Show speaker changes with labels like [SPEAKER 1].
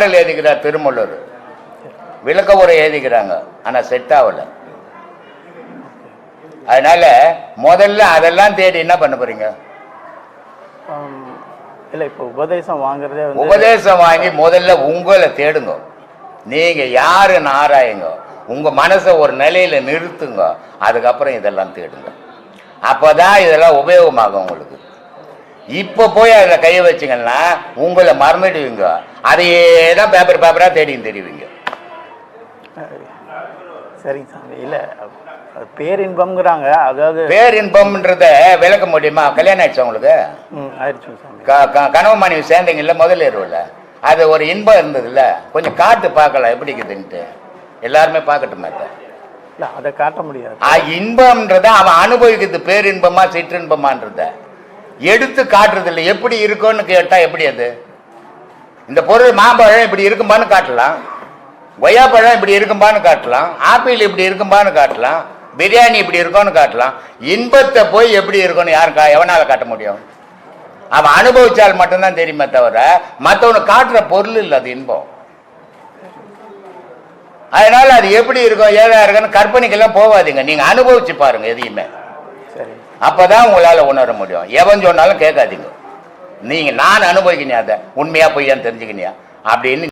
[SPEAKER 1] பாடல் எழுதிக்கிறார் திருமூலர் விளக்க உரை எழுதிக்கிறாங்க. ஆனா செட் ஆகல. அதனால முதல்ல அதெல்லாம் தேடி என்ன பண்ண போறீங்க?
[SPEAKER 2] இல்ல இப்போ உபதேசம் வாங்குறதே
[SPEAKER 1] உபதேசம் வாங்கி முதல்ல உங்களை தேடுங்க. நீங்க யாருன்னு ஆராயுங்க உங்க மனசை ஒரு நிலையில நிறுத்துங்க. அதுக்கப்புறம் இதெல்லாம் தேடுங்க. அப்பதான் இதெல்லாம் உபயோகமாகும் உங்களுக்கு. இப்ப போய் அதுல கைய வச்சீங்கன்னா உங்களை மறந்துடுவீங்க. அதையே தான் பேப்பர் பேப்பரா தேடின்னு தெரிவிங்க.
[SPEAKER 2] சரிங்க சாமி இல்ல. பேரின்பம்ங்கிறாங்க. அதாவது
[SPEAKER 1] பேரின்பம்ன்றத விளக்க முடியுமா? கல்யாணம் ஆயிடுச்சு உங்களுக்கு? கனவு மனைவி சேர்ந்தீங்கல்ல முதல்ல இருவல. அது ஒரு இன்பம் இருந்ததுல்ல. கொஞ்சம் காட்டு பார்க்கலாம் எப்படி இருக்குதுன்ட்டு. எல்லாருமே பார்க்கட்டுமே அதை.
[SPEAKER 2] இல்ல அதை காட்ட முடியாது.
[SPEAKER 1] ஆ, இன்பம்ன்றத அவன் அனுபவிக்கிறது பேரின்பமா சிற்றின்பமான்றத. எடுத்து காட்டுறது இல்லை எப்படி இருக்கும்னு கேட்டால் எப்படி அது? இந்த பொருள் மாம்பழம் இப்படி இருக்கும்பான்னு காட்டலாம். கொய்யாப்பழம் இப்படி இருக்கும்பான்னு காட்டலாம். ஆப்பிள் இப்படி இருக்கும்பான்னு காட்டலாம். பிரியாணி இப்படி இருக்கும்னு காட்டலாம். இன்பத்தை போய் எப்படி இருக்கும்னு யாரும் கா எவனால் காட்ட முடியும்? அவன் அனுபவிச்சால் மட்டும்தான் தெரியுமே தவிர மற்றவனுக்கு காட்டுற பொருள் இல்லை அது இன்பம். அதனால அது எப்படி இருக்கும் ஏதா இருக்குன்னு கற்பனைக்கெல்லாம் போகாதீங்க. நீங்க அனுபவிச்சு பாருங்க எதையுமே. அப்பதான் உங்களால உணர முடியும். எவன் சொன்னாலும் கேட்காதீங்க. நீங்க நான் அனுபவிக்கணியா அதை? உண்மையா பொய்யான்னு தெரிஞ்சுக்கினியா? அப்படின்னு